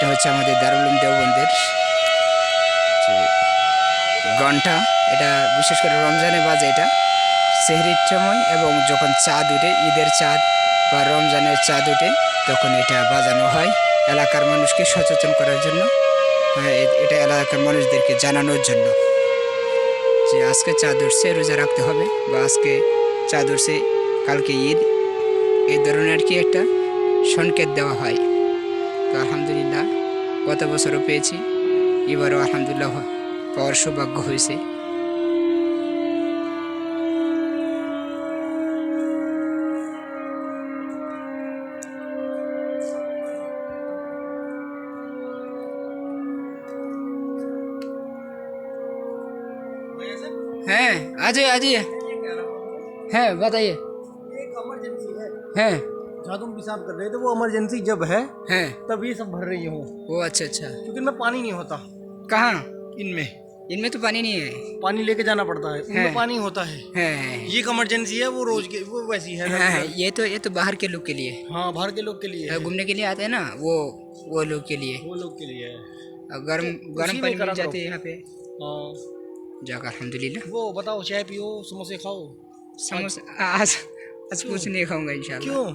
এটা হচ্ছে আমাদের দারুলুম দেওবন্দের যে ঘণ্টা এটা বিশেষ করে রমজানে বাজে এটা। সেহরির সময় এবং যখন চাঁদ উঠে ঈদের চাঁদ বা রমজানের চাঁদ উঠে তখন এটা বাজানো হয় এলাকার মানুষকে সচেতন করার জন্য হ্যাঁ, এটা এলাকার মানুষদেরকে জানানোর জন্য। যে আজকে চাঁদ উঠছে রোজা রাখতে হবে বা আজকে চাঁদ উঠছে কালকে ঈদ। এই ধরনের আর কি একটা সংকেত দেওয়া হয়। গত বছরও পেয়েছি এবারও আলহামদুলিল্লাহ পাওয়ার সৌভাগ্য হয়েছে হ্যাঁ আজই আজই হ্যাঁ बताइए एक इमरजेंसी है হ্যাঁ जहाँ तुम पेशाब कर रहे थे वो इमरजेंसी जब है হ্যাঁ तब ये सब भर रही हूँ। वो अच्छा अच्छा। क्योंकि इनमें पानी नहीं होता। कहाँ? इनमें। इनमें तो पानी नहीं है। पानी लेके जाना पड़ता है। है। पानी होता है। है। ये एक इमरजेंसी है वो रोज के वो वैसी है। हाँ, हाँ, ये तो ये तो बाहर के लोग के लिए। हाँ बाहर के लोग के लिए। घूमने के लिए आते हैं ना वो वो लोग के लिए। वो लोग के लिए गर्म गर्म पानी मिल जाते हैं यहाँ पे। हाँ। जाकर अल्हम्दुलिल्लाह। वो बताओ चाय पियो समोसे खाओ। समोसा आज आज कुछ नहीं खाऊँगा इंशाल्लाह। क्यों?